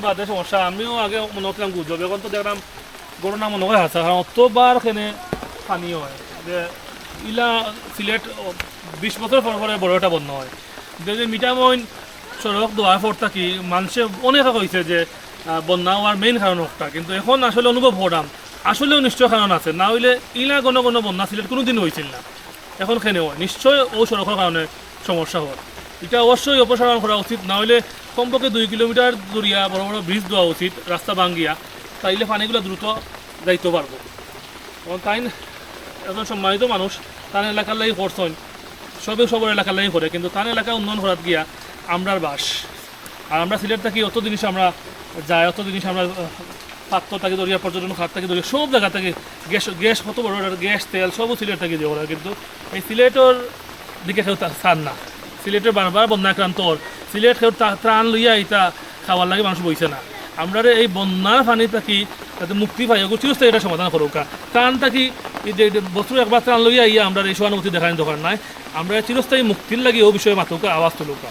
বাদে সমস্যা। আমিও আগে মনে হয় হয়। যে ইলা হয়। যে মানুষে অনেক হয়েছে যে বন্যা হওয়ার মেইন কারণ একটা কিন্তু এখন আসলে অনুভব হরাম আসলেও নিশ্চয় কারণ আছে। না হইলে ইলা কোনো কোনো বন্যা সিলেট কোনোদিন হয়েছিল না। এখন খেনে হয়। নিশ্চয় ও সড়কের কারণে সমস্যা হয়। এটা অবশ্যই অপসারণ করা উচিত। না হলে কমপক্ষে দুই কিলোমিটার দূরিয়া বড় বড় ব্রিজ দেওয়া উচিত, রাস্তা ভাঙ্গিয়া। তাইলে পানিগুলো দ্রুত যাইতে পারব। এবং তাই একজন সম্মানিত মানুষ, তার এলাকার লাগি করছেন সবে সবার এলাকার লাগি করে কিন্তু তার এলাকা উন্নয়ন করাত গিয়া আমরার বাস। আর আমরা সিলেট থাকি, অত জিনিস আমরা যাই, অত জিনিস আমরা পাত্র থাকি, দরিয়া পর্যটন খাত থাকি, দরিয়া সব জায়গা থেকে গ্যাস গ্যাস কত বড় গ্যাস, তেল সবও সিলেট থাকি দিয়ে কিন্তু এই সিলেটের দিকে কেউ চান না। সিলেটের বারবার বন্যাক্রান্ত ওর সিলেট কেউ ত্রাণ লইয়া এটা খাওয়ার লাগে মানুষ বইছে না। আমরা এই বন্যার পানি থাকি তাতে মুক্তি পাই ওগুলো চিরস্থায়ী এটা সমাধান করুক ত্রাণ থাকি যে বছর একবার ত্রাণ লইয়া ইয়া আমরা এই সহানুভূতি দেখানোর দরকার নাই। আমরা চিরস্থায়ী মুক্তির লাগে ও বিষয়ে মাতুকা আওয়াজ তুলুকা